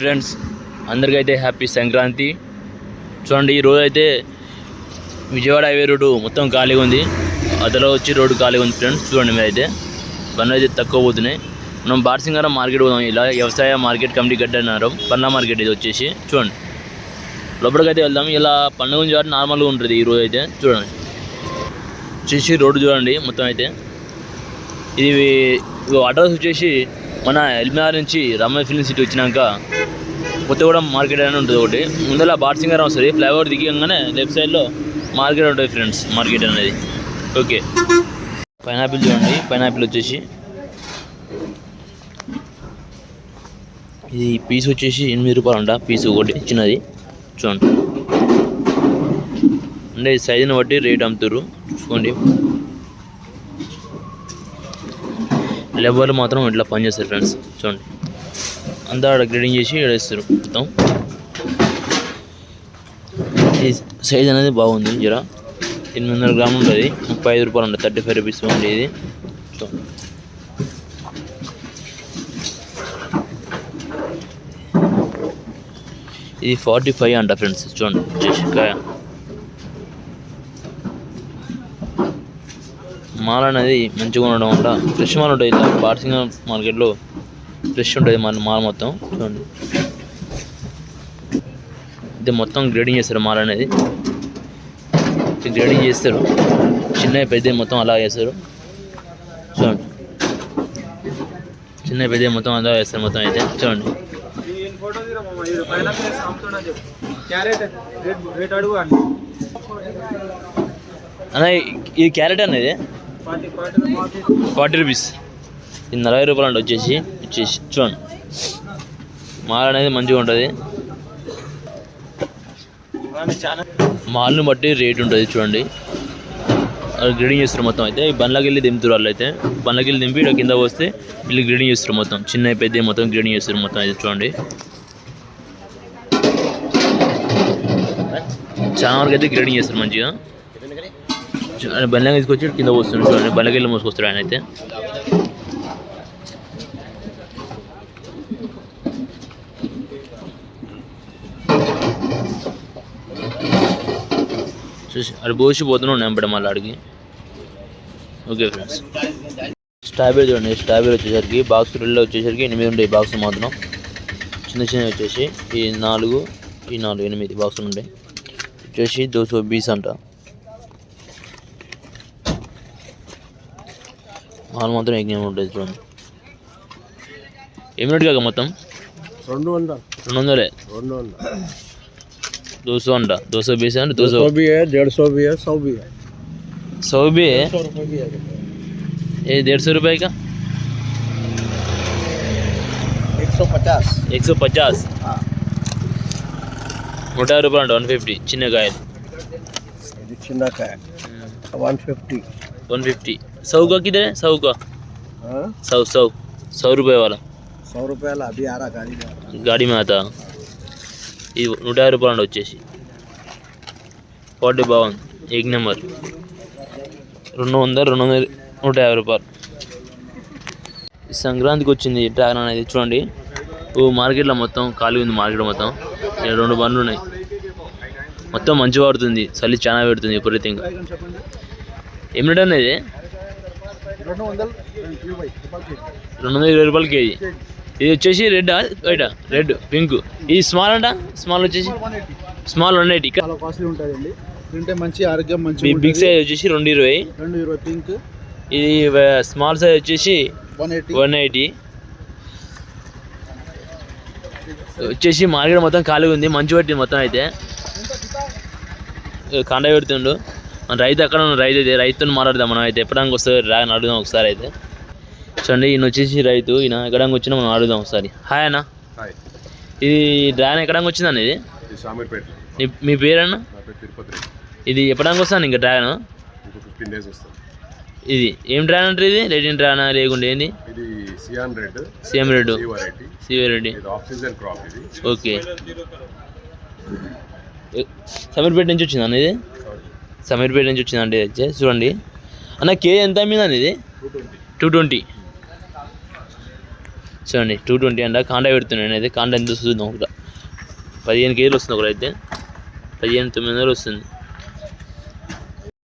Friends అందరికైతే happy Sankranti. చూడండి ఈ రోజు అయితే విజయవాడ హైవే రోడ్డు మొత్తం ఖాళీగా ఉంది. అదలో వచ్చి రోడ్డు ఖాళీగా ఉంది ఫ్రెండ్స్ చూడండి మీరు అయితే బండ్లు అయితే తక్కువ పోతున్నాయి. మనం బార్సింగారం మార్కెట్ పోదాం ఇలా వ్యవసాయ మార్కెట్ కమిటీ గడ్డ అన్నారు పండ్ల మార్కెట్ ఇది వచ్చేసి చూడండి. లోపలికైతే వెళ్దాం. ఇలా పండుగ గురించి కాబట్టి నార్మల్గా ఉంటుంది ఈ రోజు అయితే చూడండి. వచ్చేసి రోడ్డు చూడండి మొత్తం అయితే. ఇది అడ్రస్ వచ్చేసి మన ఎల్మిఆర్ నుంచి రామయ్య ఫిలిం సిటీ వచ్చినాక కొత్తగూడెం మార్కెట్ అని ఉంటుంది ఒకటి. ముందర బార్సింగారం వస్తుంది ఫ్లైఓవర్ దిగంగానే లెఫ్ట్ సైడ్లో మార్కెట్ ఉంటుంది ఫ్రెండ్స్ మార్కెట్ అనేది. ఓకే. పైనాపిల్ చూడండి. పైనాపిల్ వచ్చేసి ఇది పీస్ వచ్చేసి ఎనిమిది రూపాయలు అంట. పీస్ ఒకటి చిన్నది. చూడండి. అంటే సైజుని బట్టి రేట్ అమ్ముతారు. చూసుకోండి. లెవర్లు మాత్రం ఇట్లా పనిచేస్తారు ఫ్రెండ్స్ చూడండి. అంతా ఆడ గ్రేడింగ్ చేసి వేస్తారు మొత్తం. ఈ సైజ్ అనేది బాగుంది జర. ఎనిమిది వందల గ్రాములు ఉంటుంది. ముప్పై ఐదు రూపాయలు ఉంటుంది. థర్టీ ఫైవ్ రూపీస్ ఉంది ఇది. ఇది ఫార్టీ ఫైవ్ అంట ఫ్రెండ్స్. చూడండి. వచ్చేసి కాయ మాల్ అనేది మంచిగా ఉండడం వల్ల ఫ్రెష్ మాల్ ఉంటుంది ఇలా పార్సింగ్ మార్కెట్లో ఫ్రెష్ ఉంటుంది మన మాల్ మొత్తం. చూడండి. ఇది మొత్తం గ్రేడింగ్ చేస్తారు మాల్ అనేది. గ్రేడింగ్ చేస్తారు. చిన్న పెద్ద మొత్తం అలా చేస్తారు. చూడండి. చిన్న పెద్ద మొత్తం అలా చేస్తారు మొత్తం అయితే. చూడండి. అన్న ఇది క్యారెట్ అనేది? Forty rupees. ఇది నలభై రూపాయలు అండి వచ్చేసి. వచ్చేసి చూడండి మాల్ అనేది మంచిగా ఉంటుంది. మాల్ని బట్టి రేట్ ఉంటుంది చూడండి. అది గ్రేడింగ్ చేస్తారు మొత్తం అయితే. ఈ బండ్లకి వెళ్ళి దింపుతారు వాళ్ళు అయితే. బండ్లకి వెళ్ళి దింపి ఇక్కడ కింద వస్తే వీళ్ళు గ్రేడింగ్ చేస్తారు మొత్తం. చిన్న పెద్ద మొత్తం గ్రేడింగ్ చేస్తారు మొత్తం అయితే చూడండి. చాలా వరకు అయితే గ్రేడింగ్ చేస్తారు మంచిగా. బండ్లకి తీసుకొచ్చి కింద వస్తుంది చూడండి. బండ్లకి వెళ్ళి మోసుకొస్తారు ఆయన అయితే. చూసి అది పోసి పోతూనే ఉన్నాయి ఎంపడ మళ్ళీ అడిగి. ఓకే ఫ్రెండ్స్ స్ట్రాబెరీ చూడండి స్ట్రాబెరీ వచ్చేసరికి బాక్స్ రెండు వచ్చేసరికి ఎనిమిది ఉంటాయి బాక్స్ మాత్రం. చిన్న చిన్నవి వచ్చేసి ఈ నాలుగు ఈ నాలుగు ఎనిమిది బాక్సులు ఉంటాయి. వచ్చేసి దోశ బీస్ అంట. మాల్ మాత్రం యజ్ఞం ఉంటుంది చూడండి. రేటు కాక మొత్తం? రెండు వందలు. రెండు వందలే? రెండు వందలు. దోశ అంట దోశ బీస్ అంటే దోశ सौ भी है डेढ़ सौ भी है सौ भी है सौ भी है सौ रुपये भी है ये डेढ़ सौ रुपये का एक सौ पचास एक सौ पचास నూట యాభై రూపాయలు అంట వన్ ఫిఫ్టీ చిన్న కాయలు ఇది చిన్న కాయ వన్ ఫిఫ్టీ वन फिफ्टी सौ का किधर है सौ का सौ सौ सौ रुपये वाला सौ रुपये वाला अभी आ रहा गाड़ी में आ रहा గాడి మీద ఇది నూట యాభై రూపాయలు అండి వచ్చేసి. క్వాలిటీ బాగుంది ఎగ్ నెంబర్. రెండు వందల రెండు వందల నూట యాభై రూపాయలు. ఈ సంక్రాంతికి వచ్చింది డ్రాగన్ అనేది చూడండి. ఓ మార్కెట్లో మొత్తం ఖాళీ ఉంది మార్కెట్ మొత్తం. ఇక్కడ రెండు బండ్లు ఉన్నాయి. మొత్తం మంచి పడుతుంది చలి చాలా పెడుతుంది విపరీతంగా. ఏం అనేది? రెండు వందల ఇరవై రూపాయలు కేజీ. ఇది వచ్చేసి రెడ్ వైట్? రెడ్ పింక్ ఇది స్మాల్ అంట? స్మాల్ వచ్చేసి? స్మాల్ వన్ ఎయిటీ చాలా కాస్ట్లీ ఉంటుందండి. తింటే మంచి ఆరోగ్యం మంచి బిగ్ సైజ్ వచ్చేసి రెండు ఇరవై. రెండు ఇరవై పింక్ ఇది స్మాల్ సైజ్ వచ్చేసి వన్ ఎయిటీ వన్ ఎయిటీ వచ్చేసి మార్కెట్ మొత్తం ఖాళీగా ఉంది. మంచి పట్టింది మొత్తం అయితే. కండ పెడుతుండు. మన రైతు అక్కడ ఉన్న రైతు అయితే రైతుని మాట్లాడదాం మనం అయితే. ఎప్పడానికి వస్తుంది రా అడుగుదాం ఒకసారి అయితే. చూడండి ఈయన వచ్చేసి రైతు. ఈయన ఎక్కడానికి వచ్చినా మనం అడుగుదాం ఒకసారి. హాయ్ అన్న. ఇది డ్రాగన్ ఎక్కడానికి వచ్చిందన్న ఇది? మీ పేరన్నా? ఇది ఎప్పడానికి వస్తాను ఇంకా వస్తాను ఇది ఏం డ్రాగన్ అంటే ఇది? రెడ్డి డ్రాగన్ లేకుంటే ఏంది? సియాన్ రెడ్. సీఎం సివి రెడ్డి ఓకే. సమీర్పేట నుంచి వచ్చింది అన్న ఇది సమీర్పేట నుంచి వచ్చిందండి చూడండి. అన్న కే ఎంత అమ్మిందండి ఇది? Two twenty. చూడండి టూ ట్వంటీ అంట. కాండ పెడుతున్నాను అయితే కాండ ఎంత వస్తుంది ఒకటి. పదిహేను కేజీలు వస్తుంది ఒకటైతే పదిహేను తొమ్మిది వందలు వస్తుంది.